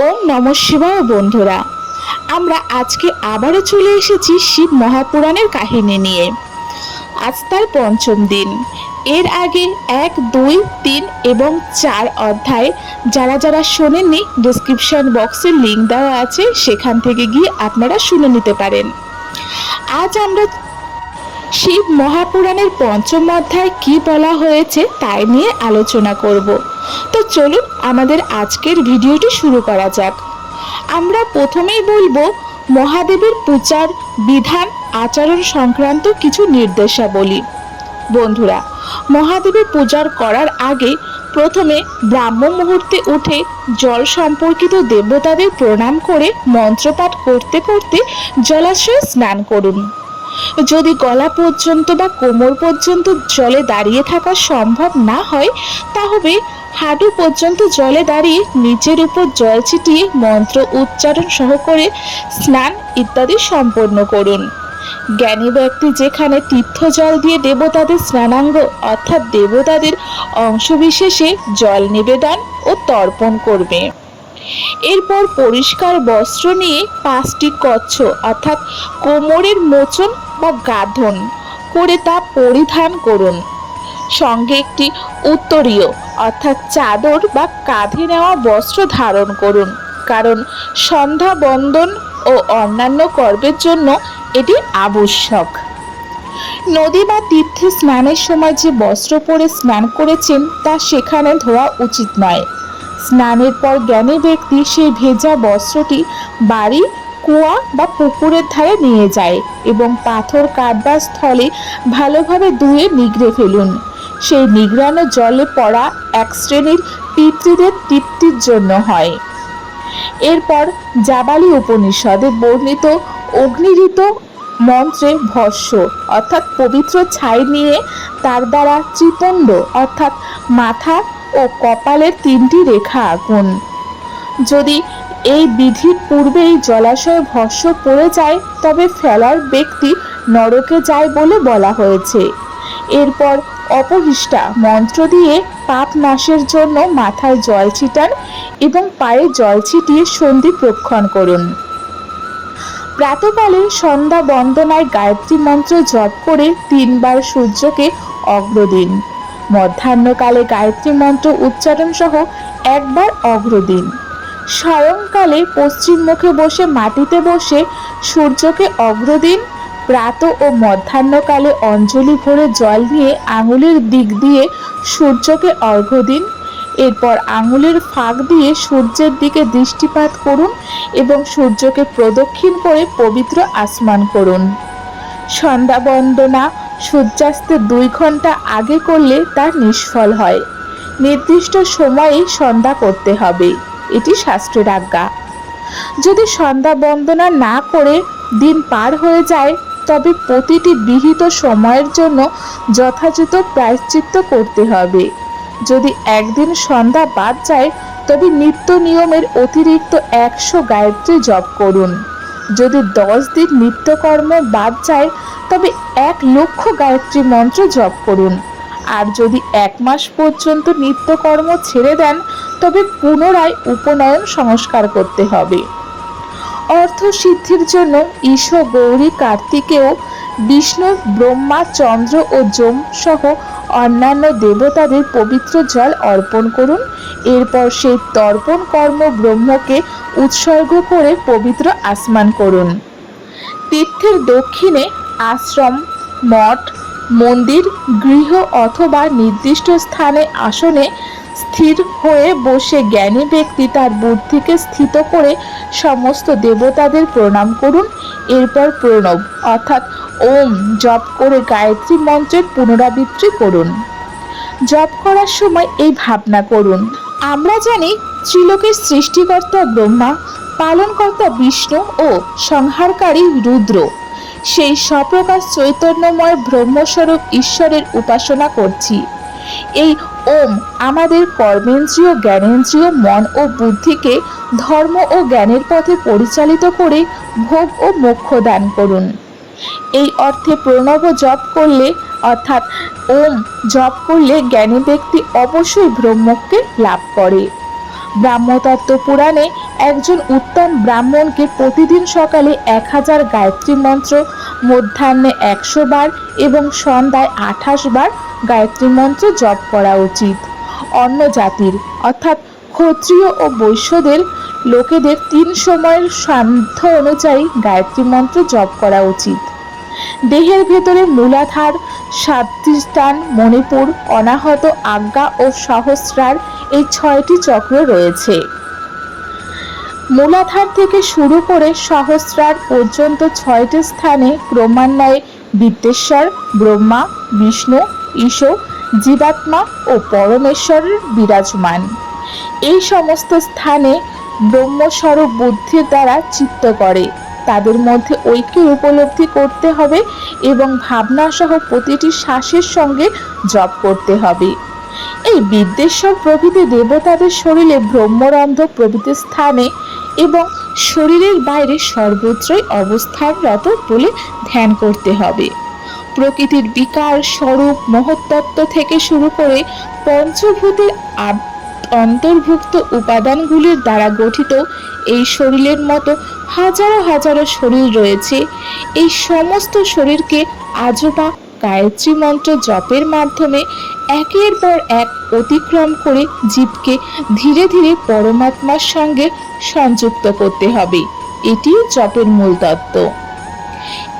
ওম নম শিবায় বন্ধুরা। আমরা আজকে আবারও চলে এসেছি শিব মহাপুরাণের কাহিনী নিয়ে। আজ তার পঞ্চম দিন। এর আগে এক, দুই, তিন এবং চার অধ্যায় যারা যারা শোনেননি ডিসক্রিপশন বক্সে লিঙ্ক দেওয়া আছে, সেখান থেকে গিয়ে আপনারা শুনে নিতে পারেন। আজ আমরা শিব মহাপুরাণের পঞ্চম অধ্যায় কি বলা হয়েছে তাই নিয়ে আলোচনা করব। তো চলুন আমাদের আজকের ভিডিওটি শুরু করা যাক। আমরা প্রথমেই বলব, মহাদেবের পূজার বিধান, আচরণ সংক্রান্ত কিছু নির্দেশাবলী। বন্ধুরা, মহাদেবের পূজার করার আগে প্রথমে ব্রাহ্ম মুহূর্তে উঠে জল সম্পর্কিত দেবতাদের প্রণাম করে মন্ত্রপাঠ করতে করতে জলাশয়ে স্নান করুন। যদি গলা পর্যন্ত বা কোমর পর্যন্ত জলে দাঁড়িয়ে থাকা সম্ভব না হয়, তাহলে হাঁটু পর্যন্ত জলে দাঁড়িয়ে নিচের উপর জল ছিটিয়ে মন্ত্র উচ্চারণ সহ করে স্নান ইত্যাদি সম্পন্ন করুন। জ্ঞানী ব্যক্তি যেখানে তীর্থ জল দিয়ে দেবতাদের স্নানাঙ্গ অর্থাৎ দেবতাদের অংশবিশেষে জল নিবেদন ও তর্পণ করবে। এরপর পরিষ্কার বস্ত্র নিয়ে পাঁচটি কচ্ছ, অর্থাৎ কোমরের মোচন বা গাধন করে তা পরিধান করুন। সঙ্গে একটি উত্তরীয়, অর্থাৎ চাদর বা কাঁধে নেওয়া বস্ত্র ধারণ করুন, কারণ সন্ধ্যা বন্দন ও অন্যান্য কর্মের জন্য এটি আবশ্যক। নদী বা তীর্থে স্নানের সময় যে বস্ত্র পরে স্নান করেছেন তা সেখানে ধোয়া উচিত নয়। স্নানের পর জ্ঞানী ব্যক্তি সেই ভেজা বস্ত্রটি বাড়ি, কুয়া বা পুকুরের ধারে নিয়ে যায় এবং পাথর কাটবার স্থলে ভালোভাবে ধুয়ে নিগড়ে ফেলুন। সেই নিগড়ানো জলে পড়া এক শ্রেণির পিতৃদের তৃপ্তির জন্য হয়। এরপর জাবালি উপনিষদে বর্ণিত অগ্নিরিত মন্ত্রে ভস্য, অর্থাৎ পবিত্র ছাই নিয়ে তার দ্বারা চিতণ্ড, অর্থাৎ মাথা ও কপালের তিনটি রেখা আঁকুন। যদি এই বিধির পূর্বেই জলাশয়ে ভস্য পড়ে যায়, তবে ফেলার ব্যক্তি নরকে যায় বলে বলা হয়েছে। এরপর অপহিষ্টা মন্ত্র দিয়ে পাপ নাশের জন্য মাথায় জল ছিটান এবং পায়ে জল ছিটিয়ে সন্ধি প্রক্ষণ করুন। প্রাতকালে সন্ধ্যা বন্দনায় গায়ত্রী মন্ত্র জপ করে তিনবার সূর্যকে অগ্র দিন মধ্যাহ্নকালে গায়ত্রী মন্ত্র উচ্চারণ সহ একবার অগ্র দিন সায়ংকালে পশ্চিম মুখে বসে মাটিতে বসে সূর্যকে অগ্র দিন প্রাত ও মধ্যাহ্নকালে অঞ্জলি ভরে জল নিয়ে আঙুলের দিক দিয়ে সূর্যকে অর্ঘ্য দিন এরপর আঙুলের ফাঁক দিয়ে সূর্যের দিকে দৃষ্টিপাত করুন এবং সূর্যকে প্রদক্ষিণ করে পবিত্র আসমান করুন। সন্ধ্যা বন্দনা সূর্যাস্তের দুই ঘণ্টা আগে করলে তা নিষ্ফল হয়। নির্দিষ্ট সময়ে সন্ধ্যা করতে হবে, এটি শাস্ত্রের আজ্ঞা। যদি সন্ধ্যা বন্দনা না করে দিন পার হয়ে যায়, তবে প্রতিটি বিহিত সময়ের জন্য যথাযথ প্রায়শ্চিত্ত করতে হবে। যদি একদিন সন্ধ্যা বাদ যায়, তবে নিত্য নিয়মের অতিরিক্ত একশো গায়ত্রী জপ করুন। যদি দশ দিন নিত্যকর্ম বাদ যায়, তবে এক লক্ষ গায়ত্রী মন্ত্র জপ করুন। আর যদি এক মাস পর্যন্ত নিত্যকর্ম ছেড়ে দেন, তবে পুনরায় উপনয়ন সংস্কার করতে হবে। অর্থ সিদ্ধির জন্য ঈশ, গৌরী, কার্তিকেয়, বিষ্ণু, ব্রহ্মা, চন্দ্র ও যম সহ অন্যান্য দেবতাদের পবিত্র জল অর্পণ করুন। এরপর সেই তর্পণ কর্ম ব্রহ্মকে উৎসর্গ করে পবিত্র আসমান করুন। তীর্থের দক্ষিণে আশ্রম, মঠ, মন্দির, গৃহ অথবা নির্দিষ্ট স্থানে আসনে স্থির হয়ে বসে জ্ঞানী ব্যক্তি তার বুদ্ধিকে স্থিত করে সমস্ত দেবতাদের প্রণাম করুন। এরপর প্রণব, অর্থাৎ ওম, জপ করে গায়ত্রী মন্ত্রের পুনরাবৃত্তি করুন। জপ করার সময় এই ভাবনা করুন। আমরা জানি ত্রিলোকের সৃষ্টিকর্তা ব্রহ্মা, পালনকর্তা বিষ্ণু ও সংহারকারী রুদ্র। সেই সপ্রকাশ চৈতন্যময় ব্রহ্মস্বরূপ ঈশ্বরের উপাসনা করছি। এই ওম আমাদের কর্মেন্দ্রীয়, জ্ঞানেন্দ্রীয় মন ও বুদ্ধিকে ধর্ম ও জ্ঞানের পথে পরিচালিত করে ভোগ ও মোক্ষ দান করুন। এই অর্থে প্রণব জপ করলে, অর্থাৎ ওম জপ করলে জ্ঞানী ব্যক্তি অবশ্যই ব্রহ্মকে লাভ করে। ব্রাহ্মতত্ত্ব পুরাণে একজন উত্তম ব্রাহ্মণকে প্রতিদিন সকালে এক হাজার গায়ত্রী মন্ত্র, মধ্যাহ্নে একশো বার এবং সন্ধ্যায় আঠাশ বার গায়ত্রী মন্ত্র জপ করা উচিত। অন্য জাতির, অর্থাৎ ক্ষত্রিয় ও বৈশ্যদের লোকেদের তিন সময়ের সাধ্য অনুযায়ী গায়ত্রী মন্ত্র জপ করা উচিত। দেহের ভেতরে মূলাধার স্বাধিষ্ঠান মণিপুর, অনাহত আজ্ঞা ও সহস্রার এই ছয়টি চক্র রয়েছে। মূলাধার থেকে শুরু করে সহস্রার পর্যন্ত ছয়টি স্থানে ক্রমান্বয়ে বিদ্যেশ্বর ব্রহ্মা, বিষ্ণু ঈশ জীবাত্মা ও পরমেশ্বরের বিরাজমান। এই সমস্ত স্থানে ব্রহ্মস্বরূপ বুদ্ধির দ্বারা চিত্ত করে। তাদের মধ্যে ঐক্য উপলব্ধি করতে হবে এবং ভাবনা সহ প্রতিটি শ্বাসের সঙ্গে জপ করতে হবে। এই বিদ্যেশ্বর প্রভৃতি দেবতাদের শরীরে ব্রহ্মরন্ধ প্রভৃতি স্থানে এবং শরীরের বাইরে সর্বত্রই অবস্থানরত বলে ধ্যান করতে হবে। প্রকৃতির বিকার স্বরূপ মহত্তত্ত্ব থেকে শুরু করে পঞ্চভূতের আব- অন্তর্ভুক্ত উপাদানগুলির দ্বারা গঠিত এই শরীরের মতো হাজারো হাজারো শরীর রয়েছে। এই সমস্ত শরীরকে আজবা গায়ত্রী মন্ত্র জপের মাধ্যমে একের পর এক অতিক্রম করে জীবকে ধীরে ধীরে পরমাত্মার সঙ্গে সংযুক্ত করতে হবে। এটিই জপের মূল তত্ত্ব।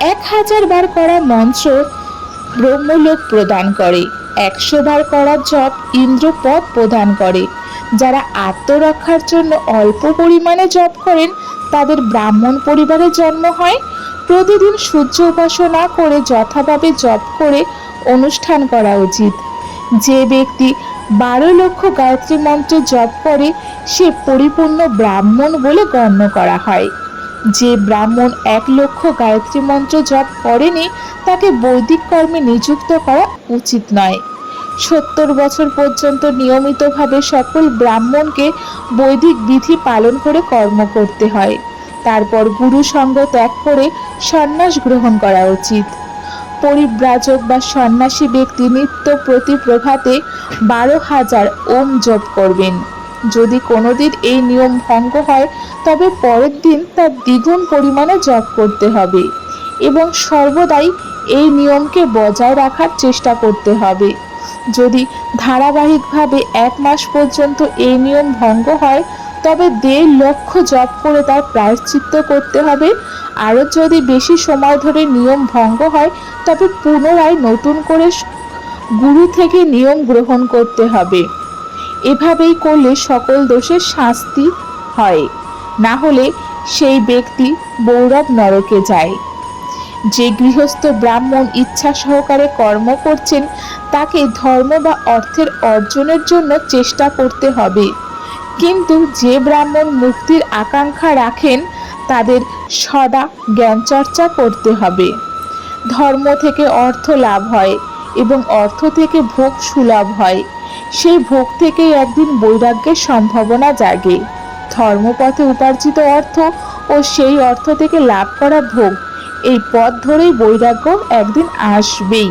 এক হাজার বার করা মন্ত্র ব্রহ্মলোক প্রদান করে। একশো বার করা জপ ইন্দ্রপদ প্রদান করে। যারা আত্মরক্ষার জন্য অল্প পরিমাণে জপ করেন, তাদের ব্রাহ্মণ পরিবারে জন্ম হয়। প্রতিদিন সূর্য উপাসনা করে যথাভাবে জপ করে অনুষ্ঠান করা উচিত। যে ব্যক্তি বারো লক্ষ গায়ত্রী মন্ত্র জপ করে, সে পরিপূর্ণ ব্রাহ্মণ বলে গণ্য করা হয়। যে ব্রাহ্মণ এক লক্ষ গায়ত্রী মন্ত্র জপ করেনি, তাকে বৈদিক কর্মে নিযুক্ত করা উচিত নয়। সত্তর বছর পর্যন্ত নিয়মিতভাবে সকল ব্রাহ্মণকে বৈদিক বিধি পালন করে কর্ম করতে হয়। তারপর গুরু সঙ্গ ত্যাগ করে সন্ন্যাস গ্রহণ করা উচিত। পরিব্রাজক বা সন্ন্যাসী ব্যক্তি নিত্য প্রতি প্রভাতে বারো হাজার ওম জপ করবেন। যদি কোনোদিন এই নিয়ম ভঙ্গ হয়, তবে পরের দিন তার দ্বিগুণ পরিমাণে জপ করতে হবে এবং সর্বদাই এই নিয়মকে বজায় রাখার চেষ্টা করতে হবে। যদি ধারাবাহিকভাবে এক মাস পর্যন্ত এই নিয়ম ভঙ্গ হয়, তবে দেড় লক্ষ জপ করে তার প্রায়শ্চিত্ত করতে হবে। আরও যদি বেশি সময় ধরে নিয়ম ভঙ্গ হয়, তবে পুনরায় নতুন করে গুরু থেকে নিয়ম গ্রহণ করতে হবে। এভাবেই করলে সকল দোষের শাস্তি হয়। না হলে সেই ব্যক্তি বৌরব নরকে যায়। যে গৃহস্থ ব্রাহ্মণ ইচ্ছা সহকারে কর্ম করছেন, তাকে ধর্ম বা অর্থের অর্জনের জন্য চেষ্টা করতে হবে। কিন্তু যে ব্রাহ্মণ মুক্তির আকাঙ্ক্ষা রাখেন, তাদের সদা জ্ঞান চর্চা করতে হবে। ধর্ম থেকে অর্থ লাভ হয় এবং অর্থ থেকে ভোগ সুলভ হয়। সেই ভোগ থেকেই একদিন বৈরাগ্যের সম্ভাবনা জাগে। ধর্মপথে উপার্জিত অর্থ ও সেই অর্থ থেকে লাভ করা ভোগ এই পথ ধরেই বৈরাগ্য একদিন আসবেই।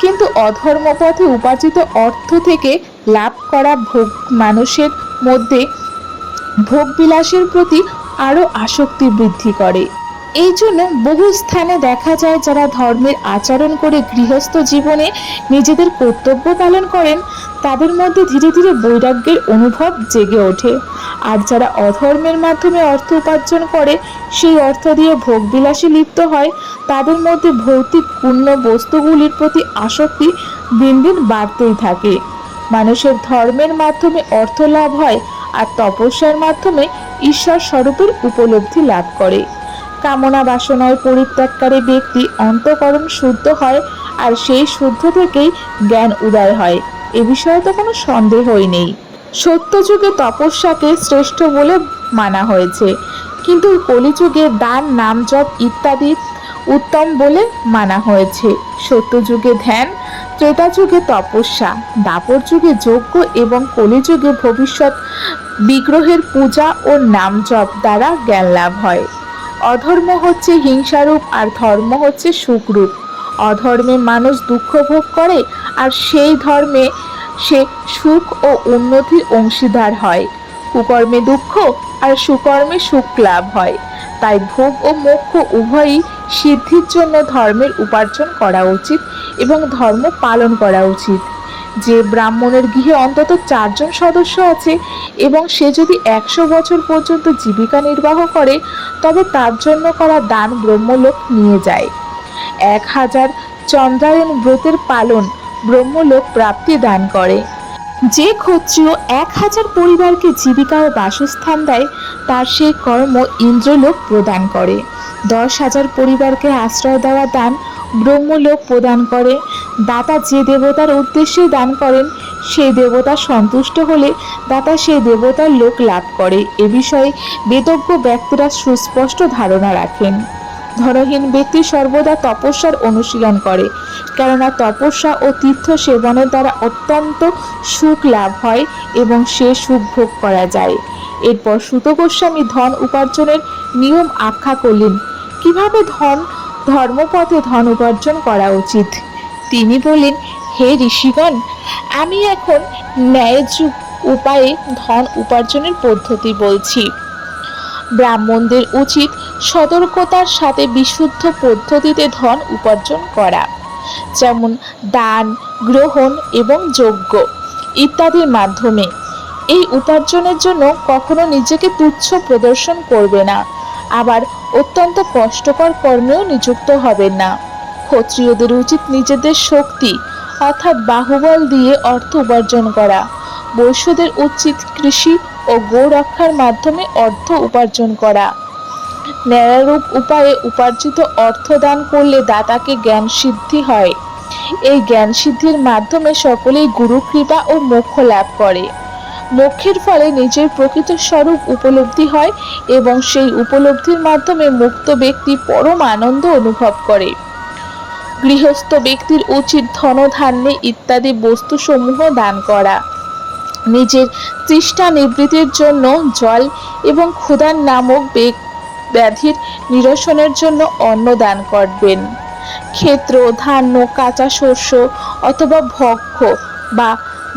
কিন্তু অধর্ম পথে উপার্জিত অর্থ থেকে লাভ করা ভোগ মানুষের মধ্যে ভোগবিলাসের প্রতি আরও আসক্তি বৃদ্ধি করে। এই জন্য বহু স্থানে দেখা যায়, যারা ধর্মের আচরণ করে গৃহস্থ জীবনে নিজেদের কর্তব্য পালন করেন তাদের মধ্যে ধীরে ধীরে বৈরাগ্যের অনুভব জেগে ওঠে। আর যারা অধর্মের মাধ্যমে অর্থ উপার্জন করে, সেই অর্থ দিয়ে ভোগবিলাসে লিপ্ত হয়, তাদের মধ্যে ভৌতিক পূর্ণ বস্তুগুলির প্রতি আসক্তি দিন দিন বাড়তেই থাকে। মানুষের ধর্মের মাধ্যমে অর্থ লাভ হয়, আর তপস্যার মাধ্যমে ঈশ্বর স্বরূপের উপলব্ধি লাভ করে। কামনা বাসনায় পরিত্যাগকারী ব্যক্তি অন্তকরণ শুদ্ধ হয়, আর সেই শুদ্ধ থেকেই জ্ঞান উদয় হয়। এ বিষয়ে তো কোনো সন্দেহই নেই। সত্যযুগে তপস্যাকে শ্রেষ্ঠ বলে মানা হয়েছে। কিন্তু কলিযুগে দান, নাম জপ ইত্যাদি উত্তম বলে মানা হয়েছে। সত্যযুগে ধ্যান ত্রেতা যুগে তপস্যা দাপর যুগে যজ্ঞ এবং কলিযুগে ভবিষ্যৎ বিগ্রহের পূজা ও নাম জপ দ্বারা জ্ঞান লাভ হয়। অধর্ম হচ্ছে হিংসারূপ আর ধর্ম হচ্ছে সুখরূপ। অধর্মে মানুষ দুঃখ ভোগ করে আর সেই ধর্মে সে সুখ ও উন্নতির অংশীদার হয়। কুকর্মে দুঃখ আর সুকর্মে সুখ লাভ হয়। তাই ভোগ ও মোক্ষ উভয়ই সিদ্ধির জন্য ধর্মের উপার্জন করা উচিত এবং ধর্ম পালন করা উচিত। যে ব্রাহ্মণের গৃহে অন্তত চারজন সদস্য আছে এবং সে যদি একশো বছর পর্যন্ত জীবিকা নির্বাহ করে, তবে তার জন্য করা দান ব্রহ্মলোক নিয়ে যায়। এক হাজার চন্দ্রায়ণ ব্রতের পালন ব্রহ্মলোক প্রাপ্তি দান করে। যে ক্ষত্রিয় এক হাজার পরিবারকে জীবিকা ও বাসস্থান দেয়, তার সেই কর্ম ইন্দ্রলোক প্রদান করে। দশ হাজার পরিবারকে আশ্রয় দেওয়া দান ব্রহ্মলোক প্রদান করে। দাতা যে দেবতার উদ্দেশ্যে দান করেন সেই দেবতা সন্তুষ্ট হলে দাতা সেই দেবতার লোক লাভ করে। এ বিষয়ে বেদজ্ঞ ব্যক্তিরা সুস্পষ্ট ধারণা রাখেন। ধনহীন ব্যক্তি সর্বদা তপস্যার অনুশীলন করে, কেননা তপস্যা ও তীর্থ সেবনের দ্বারা অত্যন্ত সুখ লাভ হয় এবং সে সুখ ভোগ করা যায়। এরপর সুত গোস্বামী ধন উপার্জনের নিয়ম আখ্যা করলেন, কীভাবে ধন, ধর্মপথে ধন উপার্জন করা উচিত? তিনি বলেন হে ঋষিগণ, আমি এখন ন্যায্য উপায়ে ধন উপার্জনের পদ্ধতি বলছি। ব্রাহ্মণদের উচিত সতর্কতার সাথে বিশুদ্ধ পদ্ধতিতে ধন উপার্জন করা, যেমন দান, গ্রহণ এবং যজ্ঞ ইত্যাদির মাধ্যমে। এই উপার্জনের জন্য কখনো নিজেকে তুচ্ছ প্রদর্শন করবে না, আবার অত্যন্ত কষ্টকর কর্মেও নিযুক্ত হবেন না। ক্ষত্রিয়দের উচিত নিজেদের শক্তি, অর্থাৎ বাহুবল দিয়ে অর্থ উপার্জন করা। বৈশ্যদের উচিত কৃষি ও গো রক্ষার মাধ্যমে অর্থ উপার্জন করা। ন্যায়ারূপ উপায়ে উপার্জিত অর্থ দান করলে দাতাকে জ্ঞান সিদ্ধি হয়। এই জ্ঞান সিদ্ধির মাধ্যমে সকলেই গুরু কৃপা ও মোক্ষ লাভ করে। মোক্ষের ফলে নিজের প্রকৃত স্বরূপ উপলব্ধি হয় এবং সেই উপলব্ধির মাধ্যমে মুক্ত ব্যক্তি পরম আনন্দ অনুভব করে। গৃহস্থ ব্যক্তির উচিত ধনধান্যে ইত্যাদি বস্তুসমূহ দান করা। নিজের তৃষ্ণা নিবৃত্তির জন্য জল এবং ক্ষুধার নামক বেগ- ব্যাধির নিরসনের জন্য অন্ন দান করবেন। ক্ষেত্র, ধান্য, কাঁচা শস্য অথবা ভক্ষ বা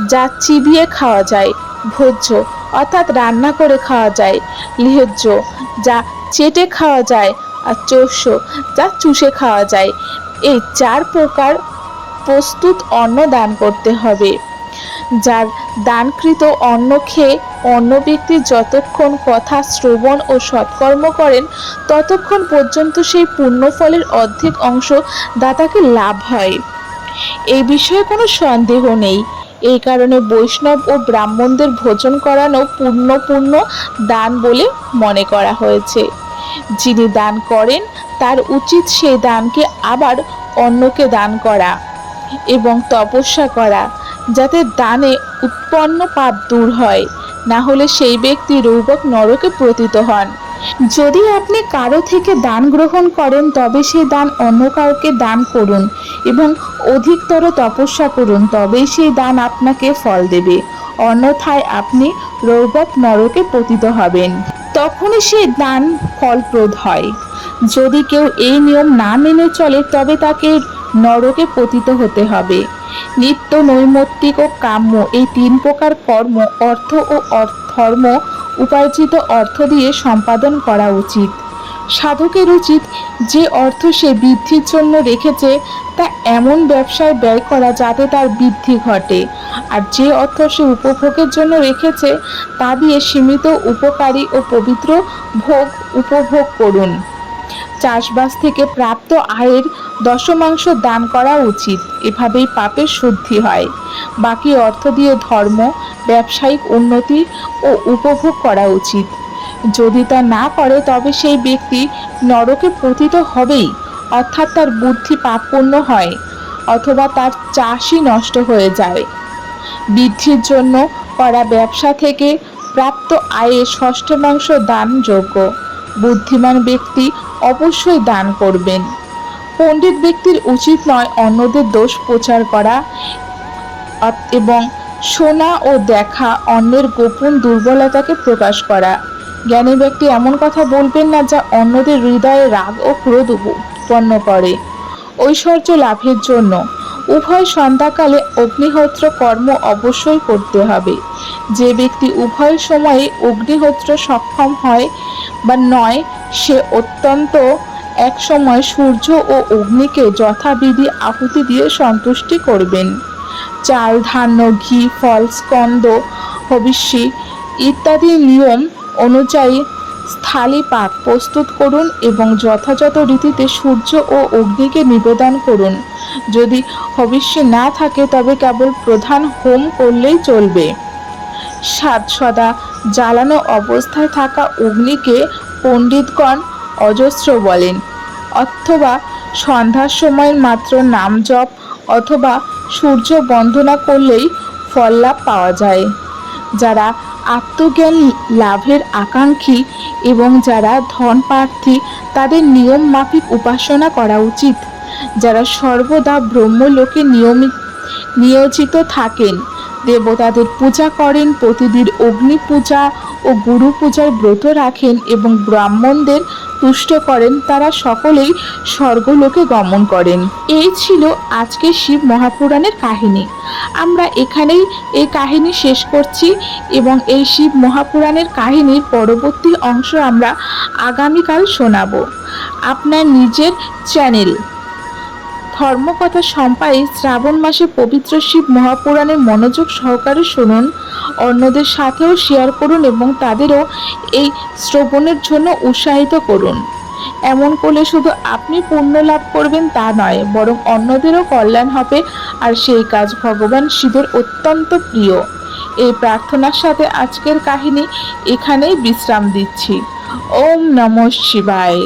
যা চিবিয়ে খাওয়া যায়, ভোজ্য অর্থাৎ রান্না করে খাওয়া যায় লিহজ্য যা চেটে খাওয়া যায় আর চোষ্য যা চুষে খাওয়া যায়। এই চার প্রকার প্রস্তুত অন্ন দান করতে হবে। যার দানকৃত অন্ন খেয়ে অন্য ব্যক্তি যতক্ষণ কথা শ্রবণ ও সৎকর্ম করেন, ততক্ষণ পর্যন্ত সেই পুণ্যফলের অর্ধেক অংশ দাতাকে লাভ হয়। এই বিষয়ে কোনো সন্দেহ নেই। এই কারণে বৈষ্ণব ও ব্রাহ্মণদের ভোজন করানো পূর্ণপূর্ণ দান বলে মনে করা হয়েছে। যিনি দান করেন, তার উচিত সেই দানকে আবার অন্যকে দান করা এবং তপস্যা করা। যাতে দানে উৎপন্ন পাপ দূর হয়, না হলে সেই ব্যক্তি রৌবক নরকে প্রতীত হন। যদি আপনি কারও থেকে দান গ্রহণ করেন, তবে সেই দান অন্য কাউকে দান করুন এবং অধিকতর তপস্যা করুন, তবেই সেই দান আপনাকে ফল দেবে। অন্যথায় আপনি রৌবক নরকে পতিত হবেন। তখনই সেই দান ফলপ্রদ হয়। যদি কেউ এই নিয়ম না মেনে চলে, তবে তাকে নরকে পতিত হতে হবে। নিত্য নৈমিত্তিক ও কাম্য এই তিন প্রকার কর্ম, অর্থ ও ধর্ম, উপার্জিত অর্থ দিয়ে সম্পাদন করা উচিত। সাধকের উচিত যে অর্থ সে বৃদ্ধির জন্য রেখেছে, তা এমন ব্যবসায় ব্যয় করা যাতে তার বৃদ্ধি ঘটে। আর যে অর্থ সে উপভোগের জন্য রেখেছে, তা দিয়ে সীমিত, উপকারী ও পবিত্র ভোগ উপভোগ করুন। চাষবাস থেকে প্রাপ্ত আয়ের দশমাংশ দান করা উচিত। এভাবেই পাপের শুদ্ধি হয়। বাকি অর্থ দিয়ে ধর্ম, ব্যবসায়িক উন্নতি ও উপভোগ করা উচিত। যদি তা না করে, তবে সেই ব্যক্তি নরকে পতিত হবেই, অর্থাৎ তার বুদ্ধি পাপপূর্ণ হয়, অথবা তার চাষই নষ্ট হয়ে যায়। বৃদ্ধির জন্য করা ব্যবসা থেকে প্রাপ্ত আয়ে ষষ্ঠমাংশ দানযোগ্য। বুদ্ধিমান ব্যক্তি অবশ্যই দান করবেন। পণ্ডিত ব্যক্তির উচিত নয় অন্যদের দোষ প্রচার করা এবং শোনা ও দেখা অন্যের গোপন দুর্বলতাকে প্রকাশ করা। জ্ঞানী ব্যক্তি এমন কথা বলবেন না যা অন্যদের হৃদয়ে রাগ ও ক্রোধ উৎপন্ন করে। ঐশ্বর্য লাভের জন্য। উভয় সন্ধ্যাকালে অগ্নিহোত্র কর্ম অবশ্যই করতে হবে। যে ব্যক্তি উভয় সময়ে অগ্নিহোত্র সক্ষম হয় বা নয়, সে অত্যন্ত এক সময় সূর্য ও অগ্নিকে যথাবিধি আহুতি দিয়ে সন্তুষ্টি করবেন। চাল, ধান্য, ঘি, ফল, স্কন্দ, হবিষ্যি ইত্যাদি নিয়ম অনুযায়ী স্থালি পাক প্রস্তুত করুন এবং যথাযথ রীতিতে সূর্য ও অগ্নিকে নিবেদন করুন। যদি হবিষ্যি না থাকে, তবে কেবল প্রধান হোম করলেই চলবে। সাত সদা জ্বালানো অবস্থায় থাকা অগ্নিকে পণ্ডিতগণ অজস্র বলেন, অথবা সন্ধ্যার সময় মাত্র নাম জপ অথবা সূর্য বন্দনা করলেই ফল লাভ পাওয়া যায়। যারা আত্মজ্ঞান লাভের আকাঙ্ক্ষী এবং যারা ধন প্রার্থী তাদের নিয়ম মাফিক উপাসনা করা উচিত। যারা সর্বদা ব্রহ্মলোকে নিয়মিত, নিয়োজিত থাকেন, দেবতাদের পূজা করেন প্রতিদিন অগ্নি পূজা ও গুরু পূজার ব্রত রাখেন এবং ব্রাহ্মণদের তুষ্ট করেন, তারা সকলেই স্বর্গলোকে গমন করেন। এই ছিল আজকে শিব মহাপুরাণের কাহিনী। আমরা এখানেই এই কাহিনী শেষ করছি এবং এই শিব মহাপুরাণের কাহিনীর পরবর্তী অংশ আমরা আগামীকাল শোনাবো। আপনার নিজের চ্যানেল ধর্মকথা সম্পাই শ্রাবণ মাসে পবিত্র শিব মহাপুরাণের মনোযোগ সহকারে শুনুন। অন্যদের সাথেও শেয়ার করুন এবং তাদেরও এই শ্রবণের জন্য উৎসাহিত করুন। এমন করলে শুধু আপনি পুণ্য লাভ করবেন তা নয়, বরং অন্যদেরও কল্যাণ হবে আর সেই কাজ ভগবান শিবের অত্যন্ত প্রিয়। এই প্রার্থনার সাথে আজকের কাহিনী এখানেই বিশ্রাম দিচ্ছি। ওম নমঃ শিবায়।